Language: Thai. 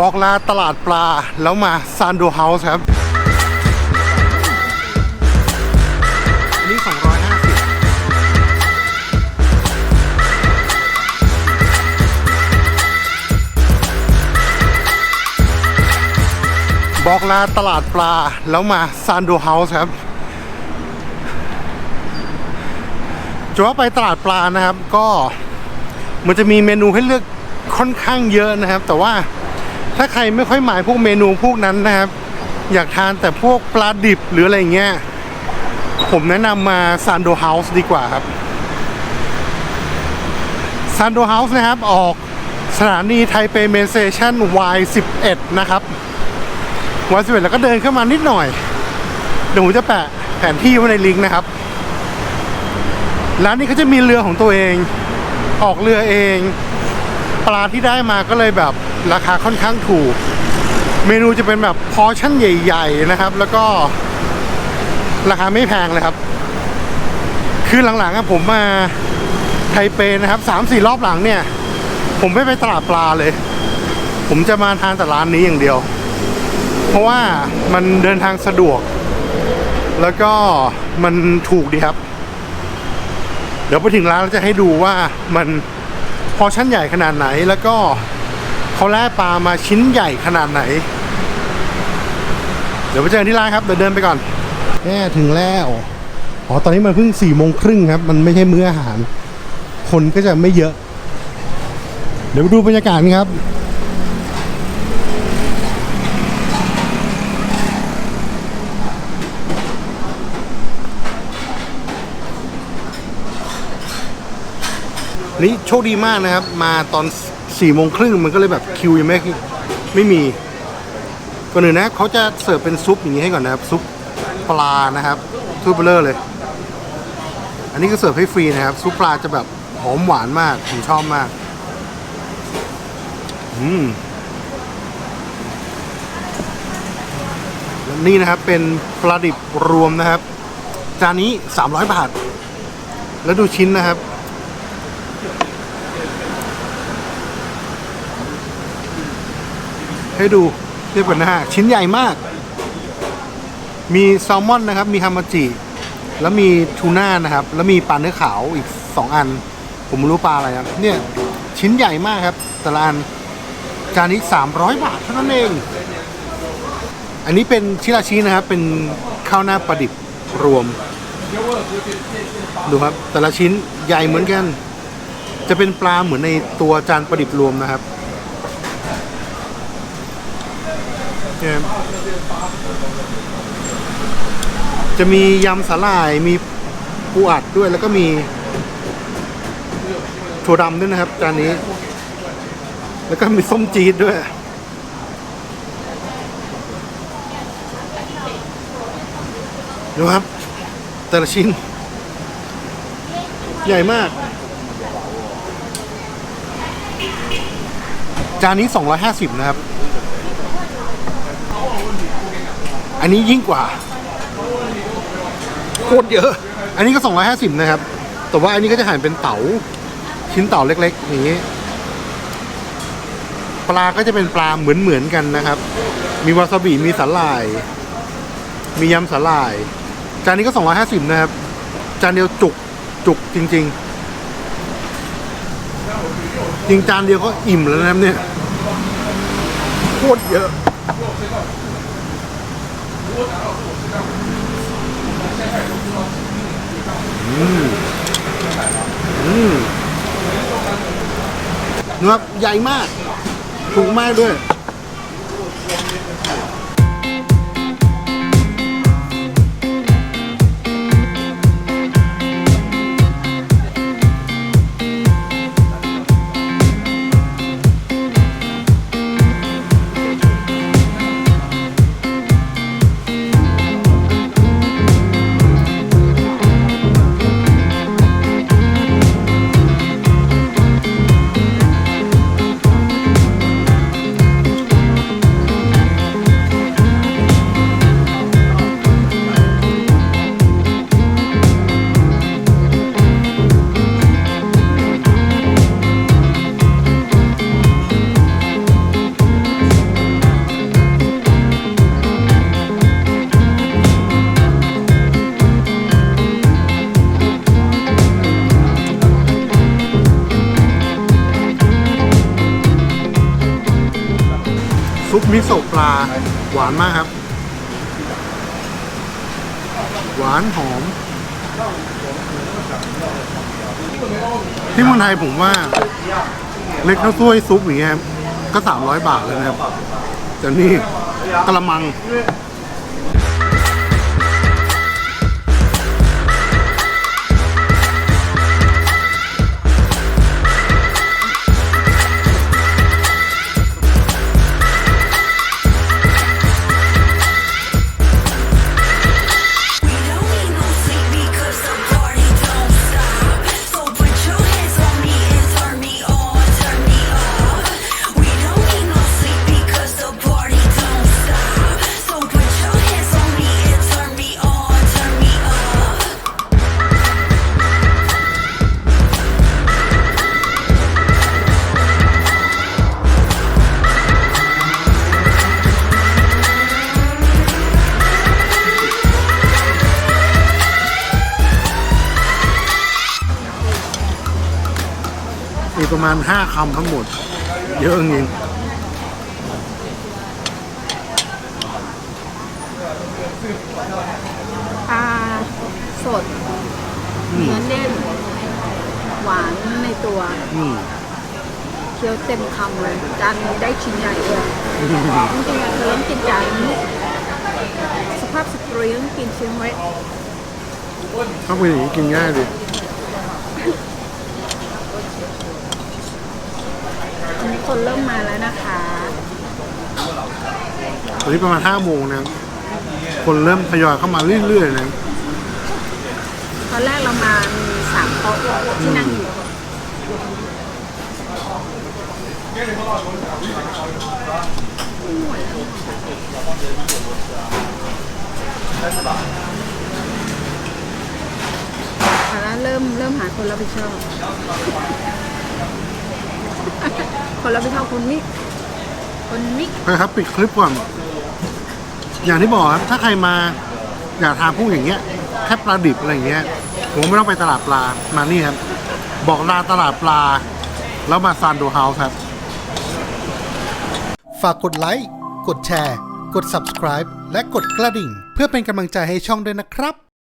บอกลาตลาดปลาแล้วมาซานโดเฮาส์ครับอันนี้ 250บอกลาตลาดปลาแล้วมาซานโดเฮาส์ครับจะว่าไปตลาดปลานะครับ ก็มันจะมีเมนูให้เลือกค่อนข้างเยอะนะครับ แต่ว่า ถ้าใครไม่ค่อยหมายพวกเมนูพวกนั้นนะครับ อยากทานแต่พวกปลาดิบหรืออะไรเงี้ย ผมแนะนำมาซานโดเฮาส์ดีกว่าครับซานโดเฮาส์นะครับ ออกสถานีไทเปเมนสเตชัน Y11 นะครับวันสิบเอ็ดแล้วก็เดินเข้ามานิดหน่อย เดี๋ยวผมจะแปะแผนที่ไว้ในลิงก์นะครับ ร้านนี้เขาจะมีเรือของตัวเอง ออกเรือเอง ปลาที่ได้มาก็เลยแบบราคาค่อนข้างถูก เมนูจะเป็นแบบพอชั่นใหญ่ ๆ นะครับ แล้วก็ราคาไม่แพงเลยครับ คือหลังๆอะผมมาไทเปนะครับสามสี่รอบหลังเนี่ย ผมไม่ไปตลาดปลาเลย ผมจะมาทานแต่ร้านนี้อย่างเดียว เพราะว่ามันเดินทางสะดวก แล้วก็มันถูกดีครับ เดี๋ยวไปถึงร้านเราจะให้ดูว่ามัน อชั้นใหญ่ขนาดไหน แล้วก็เขาแล่ปลามาชิ้นใหญ่ขนาดไหน เดี๋ยวไปเจอกันที่ร้านครับเดี๋ยวเดินไปก่อนแน่ถึงแล้วอ๋อตอนนี้มันเพิ่งสี่โมงครึ่งครับ มันไม่ใช่มื้ออาหาร คนก็จะไม่เยอะ เดี๋ยวไปดูบรรยากาศครับ นี่โชคดีมากนะครับ มาตอนสี่โมงครึ่งมันก็เลยแบบคิวยังไม่ไม่มีก่อนอื่นนะเขาจะเสิร์ฟเป็นซุปอย่างนี้ให้ก่อนนะครับซุปปลานะครับซุปเบลเลอร์เลย อันนี้ก็เสิร์ฟให้ฟรีนะครับ ซุปปลาจะแบบหอมหวานมากผมชอบมาก อืมนี่นะครับเป็นปลาดิบรวมนะครับ จานนี้ 300 บาท แล้วดูชิ้นนะครับ ให้ดูเทียบกันหน้า ชิ้นใหญ่มาก มีแซลมอนนะครับ มีฮามาจิ แล้วมีทูน่านะครับ แล้วมีปลาเนื้อขาวอีก 2 อัน ผมไม่รู้ปลาอะไรครับเนี่ย ชิ้นใหญ่มากครับ แต่ละอันจานนี้ 300 บาทเท่านั้นเอง อันนี้เป็นชิราชินะครับ เป็นข้าวหน้าปลาดิบรวม ดูครับ แต่ละชิ้นใหญ่เหมือนกัน จะเป็นปลาเหมือนในตัวจานปลาดิบรวมนะครับ เนี่ยจะมียำสาหร่ายมีปูอัดด้วยแล้วก็มีถั่วดำด้วยนะครับจานนี้ แล้วก็มีส้มจีดด้วย ดูครับ แต่ละชิ้น ใหญ่มาก จานนี้ 250 นะครับ อันนี้ยิ่งกว่าโคตรเยอะ อันนี้ก็ 250 นะครับ แต่ว่าอันนี้ก็จะหั่นเป็นเต๋าชิ้นเต๋าเล็กๆอย่างนี้ ปลาก็จะเป็นปลาเหมือนๆกันนะครับ มีวาซาบิมีสาหร่าย มียำสาหร่าย จานนี้ก็ 250 นะครับ จานเดียวจุกจุกจริง ๆ จริงจานเดียวก็อิ่มแล้วนะครับเนี่ยโคตรเยอะ เนื้อใหญ่มาก ถูกมากด้วย มิโซะปลา หวานมากครับ หวานหอม ที่เมืองไทยผมว่า เล็กข้าวซวยซุปอย่างเงี้ยครับก็สามร้อยบาทเลยนะครับแต่นี่กระมัง ประมาณห้าคำทั้งหมด เยอะจริงปลาสดเนื้อแน่นหวานในตัวอืม เคี้ยวเต็มคำเลยจานนี้ได้ชิ้นใหญ่เลยจริงๆอะเธอต้องกินจานนี้สภาพสตรีต้องกินชิ้นเล็กถ้าเป็นอย่างนี้กินง่าย ดิอันนี้คนเริ่มมาแล้วนะคะตอนนี้ประมาณห้าโมงนะ คนเริ่มทยอยเข้ามาเรื่อยๆนะ ตอนแรกเรามามีสามโต๊ะที่นั่งอยู่เอาแล้วเริ่มเริ่มหาคนรับผิดชอบ คนรับผิดชอบคนนี้ คนนี้นะครับปิดคลิปก่อนอย่างที่บอกครับถ้าใครมาอยากทานพวกอย่างเงี้ยแค่ปลาดิบอะไรอย่างเงี้ยผมไม่ต้องไปตลาดปลามานี่ครับ บอกลาตลาดปลา แล้วมาซานโดเฮาส์ครับ ฝากกดไลค์ กดแชร์ กด subscribe และกดกระดิ่ง เพื่อเป็นกำลังใจให้ช่องด้วยนะครับ